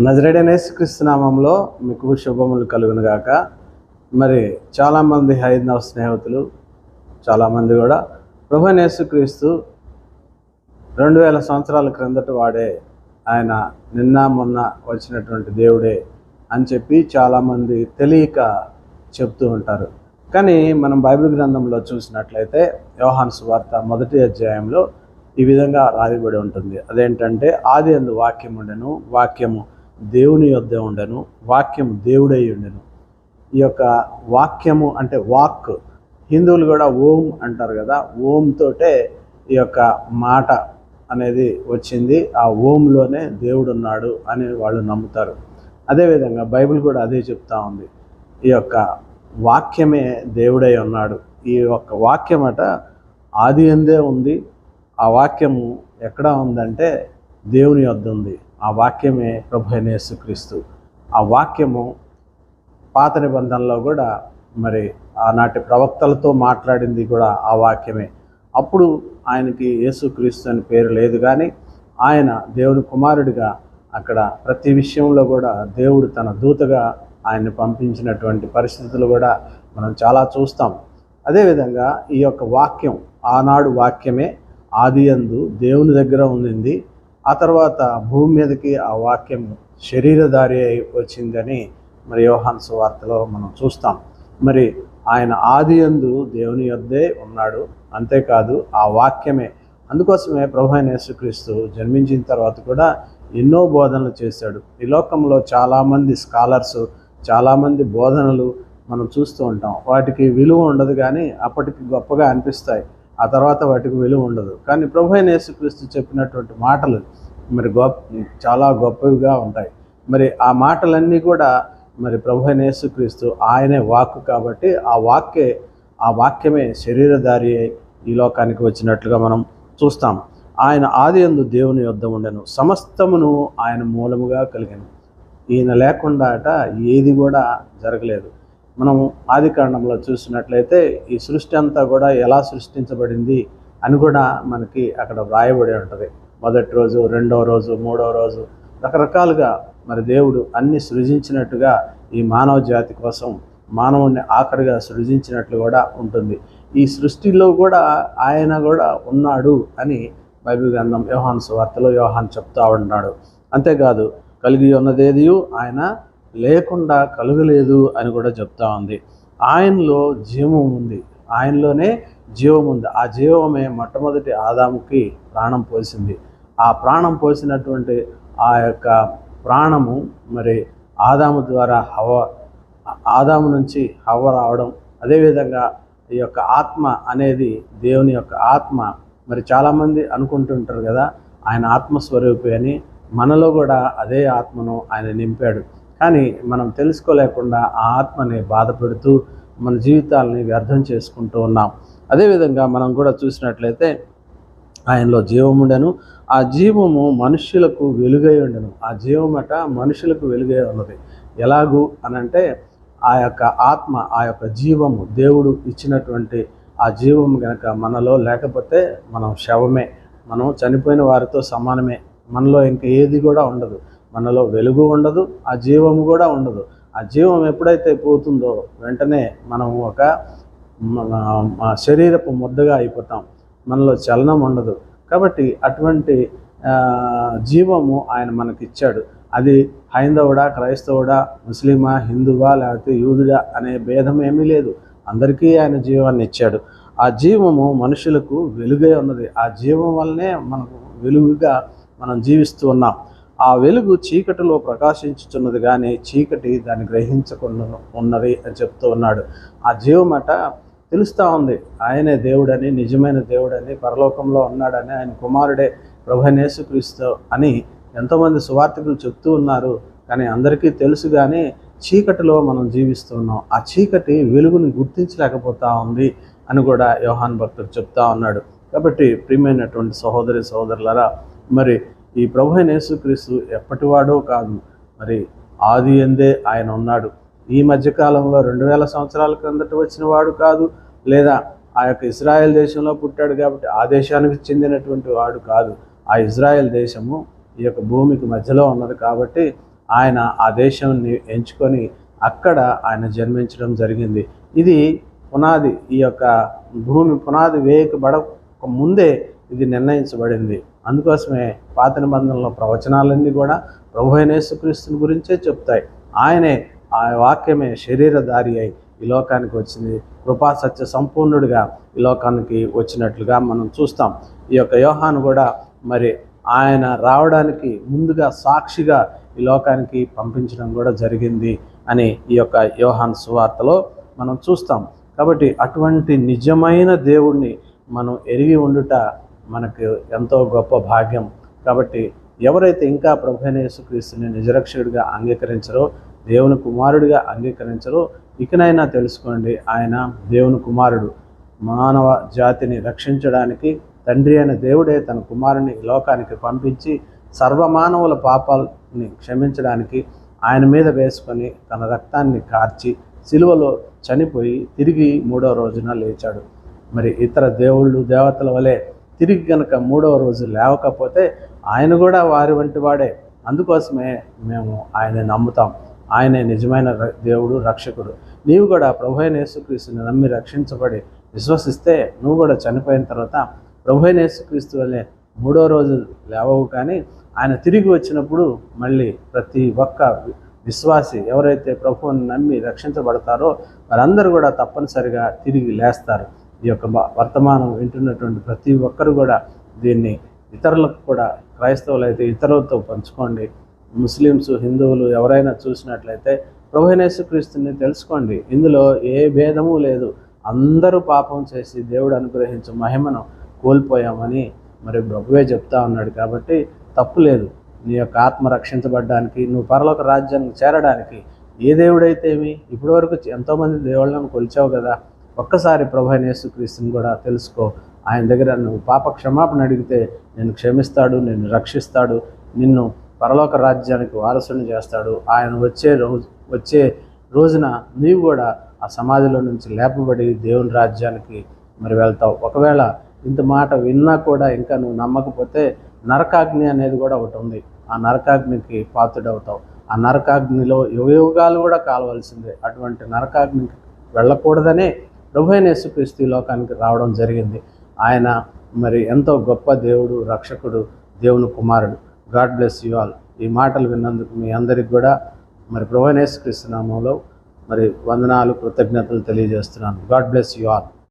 నజరేడనేసుక్రీస్తు నామంలో మీకు శుభములు కలుగును గాక మరి చాలామంది హైందవ స్నేహితులు చాలామంది కూడా ప్రభు యేసుక్రీస్తు రెండు వేల సంవత్సరాల క్రిందట వాడే ఆయన నిన్న మొన్న వచ్చినటువంటి దేవుడే అని చెప్పి చాలామంది తెలియక చెప్తూ ఉంటారు. కానీ మనం బైబిల్ గ్రంథంలో చూసినట్లయితే యోహాను సువార్త మొదటి అధ్యాయంలో ఈ విధంగా రాయబడి ఉంటుంది. అదేంటంటే ఆది అందు వాక్యం ఉండెను వాక్యము దేవుని యొద్ద ఉండెను వాక్యం దేవుడై ఉండెను. ఈ యొక్క వాక్యము అంటే వాక్. హిందువులు కూడా ఓం అంటారు కదా ఓం తోటే ఈ యొక్క మాట అనేది వచ్చింది. ఆ ఓంలోనే దేవుడు ఉన్నాడు అని వాళ్ళు నమ్ముతారు. అదేవిధంగా బైబిల్ కూడా అదే చెప్తా ఉంది. ఈ యొక్క వాక్యమే దేవుడై ఉన్నాడు. ఈ యొక్క వాక్యం అట ఆది ఎందే ఉంది. ఆ వాక్యము ఎక్కడ ఉందంటే దేవుని యొద్ద ఉంది. ఆ వాక్యమే ప్రభు యేసుక్రీస్తు. ఆ వాక్యము పాత నిబంధనలో కూడా మరి ఆనాటి ప్రవక్తలతో మాట్లాడింది కూడా ఆ వాక్యమే. అప్పుడు ఆయనకి యేసుక్రీస్తు అని పేరు లేదు కానీ ఆయన దేవుని కుమారుడిగా అక్కడ ప్రతి విషయంలో కూడా దేవుడు తన దూతగా ఆయన్ని పంపించినటువంటి పరిస్థితులు కూడా మనం చాలా చూస్తాం. అదేవిధంగా ఈ యొక్క వాక్యం ఆనాడు వాక్యమే ఆది అందు దేవుని దగ్గర ఉండింది. ఆ తర్వాత భూమి మీదకి ఆ వాక్యం శరీరధారి అయి వచ్చిందని మరి యోహాన్ సువార్తలో మనం చూస్తాం. మరి ఆయన ఆది అందు దేవుని యొద్దే ఉన్నాడు. అంతేకాదు ఆ వాక్యమే. అందుకోసమే ప్రభు అయిన యేసుక్రీస్తు జన్మించిన తర్వాత కూడా ఎన్నో బోధనలు చేశాడు. ఈ లోకంలో చాలామంది స్కాలర్స్ చాలామంది బోధనలు మనం చూస్తూ ఉంటాం. వాటికి విలువ ఉండదు కానీ అప్పటికి గొప్పగా అనిపిస్తాయి. ఆ తర్వాత వాటికి విలువ ఉండదు. కానీ ప్రభు అయిన యేసుక్రీస్తు చెప్పినటువంటి మాటలు మరి గొప్ప చాలా గొప్పవిగా ఉంటాయి. మరి ఆ మాటలన్నీ కూడా మరి ప్రభు అయిన యేసుక్రీస్తు ఆయనే వాక్కు కాబట్టి ఆ వాక్యే ఆ వాక్యమే శరీరధారి అయి ఈ లోకానికి వచ్చినట్లుగా మనం చూస్తాం. ఆయన ఆది ఎందు దేవుని యొద్ద ఉండెను. సమస్తమును ఆయన మూలముగా కలిగాను. ఈయన లేకుండా అట ఏది కూడా జరగలేదు. మనం ఆదికాండంలో చూసినట్లయితే ఈ సృష్టి అంతా కూడా ఎలా సృష్టించబడింది అని కూడా మనకి అక్కడ వ్రాయబడి ఉంటుంది. మొదటి రోజు రెండవ రోజు మూడవ రోజు రకరకాలుగా మరి దేవుడు అన్ని సృజించినట్టుగా ఈ మానవ జాతి కోసం మానవుణ్ణి ఆఖరిగా సృజించినట్లు కూడా ఉంటుంది. ఈ సృష్టిలో కూడా ఆయన కూడా ఉన్నాడు అని బైబిల్ గ్రంథం యోహాన్ సువార్తలో యోహాన్ చెప్తా ఉన్నాడు. అంతేకాదు కలిగి ఉన్నదేదియు ఆయన లేకుండా కలుగలేదు అని కూడా చెప్తా ఉంది. ఆయనలో జీవం ఉంది. ఆయనలోనే జీవం ఉంది. ఆ జీవమే మొట్టమొదటి ఆదాముకి ప్రాణం పోసింది. ఆ ప్రాణం పోసినటువంటి ఆ యొక్క ప్రాణము మరి ఆదాము ద్వారా హవ ఆదాము నుంచి హవ రావడం అదేవిధంగా ఈ యొక్క ఆత్మ అనేది దేవుని యొక్క ఆత్మ. మరి చాలామంది అనుకుంటుంటారు కదా ఆయన ఆత్మస్వరూపి అని. మనలో కూడా అదే ఆత్మను ఆయన నింపాడు. కానీ మనం తెలుసుకోలేకుండా ఆ ఆత్మని బాధపెడుతూ మన జీవితాలని వ్యర్థం చేసుకుంటూ ఉన్నాం. అదేవిధంగా మనం కూడా చూసినట్లయితే ఆయనలో జీవముండెను ఆ జీవము మనుష్యులకు వెలుగై ఉండెను. ఆ జీవమట మనుషులకు వెలుగై ఉన్నది. ఎలాగూ అనంటే ఆ యొక్క ఆత్మ ఆ యొక్క జీవము దేవుడు ఇచ్చినటువంటి ఆ జీవం గనక మనలో లేకపోతే మనం శవమే. మనం చనిపోయిన వారితో సమానమే. మనలో ఇంకా ఏది కూడా ఉండదు. మనలో వెలుగు ఉండదు ఆ జీవము కూడా ఉండదు. ఆ జీవం ఎప్పుడైతే పోతుందో వెంటనే మనం ఒక శరీరపు ముద్దగా అయిపోతాం. మనలో చలనం ఉండదు. కాబట్టి అటువంటి జీవము ఆయన మనకిచ్చాడు. అది హైందవుడా క్రైస్తవుడా ముస్లిమా హిందువా లేకపోతే యూదుడా అనే భేదం ఏమీ లేదు. అందరికీ ఆయన జీవాన్ని ఇచ్చాడు. ఆ జీవము మనుషులకు వెలుగే ఉన్నది. ఆ జీవం వల్లనే మనకు వెలుగుగా మనం జీవిస్తూ ఉన్నాం. ఆ వెలుగు చీకటిలో ప్రకాశించుచున్నది కానీ చీకటి దాన్ని గ్రహించకుండా ఉన్నది అని చెప్తూ ఉన్నాడు. ఆ జీవమట తెలుస్తూ ఉంది. ఆయనే దేవుడని నిజమైన దేవుడని పరలోకంలో ఉన్నాడని ఆయన కుమారుడే ప్రభనేసుక్రీస్తు అని ఎంతోమంది సువార్థకులు చెప్తూ ఉన్నారు. కానీ అందరికీ తెలుసు కానీ చీకటిలో మనం జీవిస్తూ ఉన్నాం ఆ చీకటి వెలుగుని గుర్తించలేకపోతా ఉంది అని కూడా యోహాన్ భక్తుడు చెప్తా ఉన్నాడు. కాబట్టి ప్రియమైనటువంటి సహోదరి సహోదరులరా మరి ఈ ప్రభు యేసుక్రీస్తు ఎప్పటివాడో కాదు మరి ఆది ఎందే ఆయన ఉన్నాడు. ఈ మధ్యకాలంలో రెండు వేల సంవత్సరాల క్రిందట వచ్చిన వాడు కాదు లేదా ఆ యొక్క ఇజ్రాయెల్ దేశంలో పుట్టాడు కాబట్టి ఆ దేశానికి చెందినటువంటి వాడు కాదు. ఆ ఇజ్రాయెల్ దేశము ఈ యొక్క భూమికి మధ్యలో ఉన్నది కాబట్టి ఆయన ఆ దేశాన్ని ఎంచుకొని అక్కడ ఆయన జన్మించడం జరిగింది. ఇది పునాది ఈ యొక్క భూమి పునాది వేయకబడక ముందే ఇది నిర్ణయించబడింది. అందుకోసమే పాత నిబంధనలో ప్రవచనాలన్నీ కూడా ప్రభు అయిన యేసుక్రీస్తుని గురించే చెప్తాయి. ఆయనే ఆ వాక్యమే శరీరధారి అయి ఈ లోకానికి వచ్చింది. కృపా సత్య సంపూర్ణుడిగా ఈ లోకానికి వచ్చినట్లుగా మనం చూస్తాం. ఈ యొక్క యోహాను కూడా మరి ఆయన రావడానికి ముందుగా సాక్షిగా ఈ లోకానికి పంపించడం కూడా జరిగింది అని ఈ యొక్క యోహాన్ సువార్తలో మనం చూస్తాం. కాబట్టి అటువంటి నిజమైన దేవుణ్ణి మనం ఎరిగి ఉండుట మనకు ఎంతో గొప్ప భాగ్యం. కాబట్టి ఎవరైతే ఇంకా ప్రభుైన యేసుక్రీస్తుని నిజరక్షకుడిగా అంగీకరించరో దేవుని కుమారుడిగా అంగీకరించరో ఇకనైనా తెలుసుకోండి ఆయన దేవుని కుమారుడు. మానవ జాతిని రక్షించడానికి తండ్రి అయిన దేవుడే తన కుమారుని లోకానికి పంపించి సర్వమానవుల పాపాలని క్షమించడానికి ఆయన మీద వేసుకొని తన రక్తాన్ని కార్చి సిలువలో చనిపోయి తిరిగి మూడో రోజున లేచాడు. మరి ఇతర దేవుళ్ళు దేవతల వలె తిరిగి గనక మూడవ రోజు లేవకపోతే ఆయన కూడా వారి వంటి వాడే. అందుకోసమే మేము ఆయన నమ్ముతాం. ఆయనే నిజమైన ర- దేవుడు రక్షకుడు. నీవు కూడా ప్రభు యేసుక్రీస్తుని నమ్మి రక్షించబడి విశ్వసిస్తే నువ్వు కూడా చనిపోయిన తర్వాత ప్రభు యేసుక్రీస్తు వల్లే మూడో రోజు లేవవు కానీ ఆయన తిరిగి వచ్చినప్పుడు మళ్ళీ ప్రతి ఒక్క విశ్వాసి ఎవరైతే ప్రభువుని నమ్మి రక్షించబడతారో వారందరూ కూడా తప్పనిసరిగా తిరిగి లేస్తారు. ఈ యొక్క వర్తమానం వింటున్నటువంటి ప్రతి ఒక్కరు కూడా దీన్ని ఇతరులకు కూడా క్రైస్తవులు అయితే ఇతరులతో పంచుకోండి. ముస్లిమ్స్ హిందువులు ఎవరైనా చూసినట్లయితే ప్రభునేసుక్రీస్తుని తెలుసుకోండి. ఇందులో ఏ భేదము లేదు. అందరూ పాపం చేసి దేవుడు అనుగ్రహించే మహిమను కోల్పోయామని మరి ప్రభువే చెప్తా ఉన్నాడు కాబట్టి తప్పు లేదు. నీ యొక్క ఆత్మ రక్షించబడడానికి నువ్వు పరలోక రాజ్యానికి చేరడానికి ఏ దేవుడైతేమి ఇప్పటి ఇప్పటివరకు ఎంతోమంది దేవుళ్ళను కొలిచావు కదా. ఒక్కసారి ప్రభు యేసుక్రీస్తుని కూడా తెలుసుకో. ఆయన దగ్గర నువ్వు పాప క్షమాపణ అడిగితే నేను క్షమిస్తాడు నిన్ను రక్షిస్తాడు నిన్ను పరలోక రాజ్యానికి వారసుని చేస్తాడు. ఆయన వచ్చే రోజు వచ్చే రోజున నీవు కూడా ఆ సమాధిలో నుంచి లేపబడి దేవుని రాజ్యానికి మరి వెళ్తావు. ఒకవేళ ఇంత మాట విన్నా కూడా ఇంకా నువ్వు నమ్మకపోతే నరకాగ్ని అనేది కూడా ఒకటి ఉంది. ఆ నరకాగ్నికి పాత్రుడవుతావు. ఆ నరకాగ్నిలో యుగయుగాలు కూడా కాలవలసిందే. అటువంటి నరకాగ్నికి వెళ్ళకూడదనే ప్రభు యేసుక్రీస్తు లోకానికి రావడం జరిగింది. ఆయన మరి ఎంతో గొప్ప దేవుడు రక్షకుడు దేవుని కుమారుడు. God bless you all. ఈ మాటలు విన్నందుకు మీ అందరికి కూడా మరి ప్రభు యేసుక్రీస్తు నామంలో మరి వందనాలు కృతజ్ఞతలు తెలియజేస్తున్నాను. God bless you all.